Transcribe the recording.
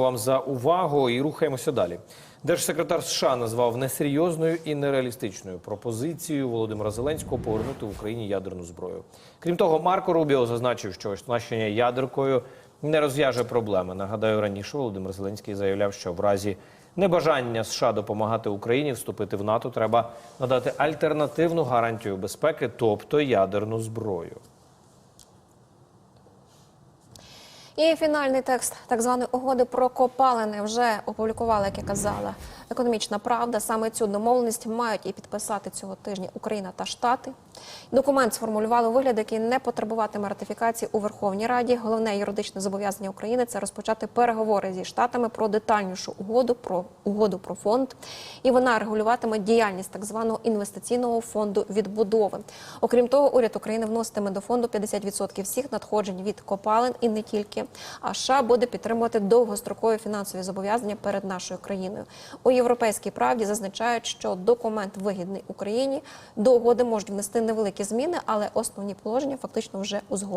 вам за увагу і рухаємося далі. Держсекретар США назвав несерйозною і нереалістичною пропозицію Володимира Зеленського повернути в Україні ядерну зброю. Крім того, Марко Рубіо зазначив, що оснащення ядеркою не розв'яже проблеми. Нагадаю, раніше Володимир Зеленський заявляв, що в разі небажання США допомагати Україні вступити в НАТО, треба надати альтернативну гарантію безпеки, тобто ядерну зброю. І фінальний текст так званої угоди про копалини вже опублікувала, як я казала, економічна правда. Саме цю домовленість мають і підписати цього тижня Україна та Штати. Документ сформулювали у вигляд, який не потребуватиме ратифікації у Верховній Раді. Головне юридичне зобов'язання України це розпочати переговори зі штатами про детальнішу угоду про угоду про фонд, і вона регулюватиме діяльність так званого інвестиційного фонду відбудови. Окрім того, уряд України вноситиме до фонду 50% всіх надходжень від копалин і не тільки. А США буде підтримувати довгострокові фінансові зобов'язання перед нашою країною. У європейській правді зазначають, що документ вигідний Україні до угоди можуть внести невеликі зміни, але основні положення фактично вже узгоджені.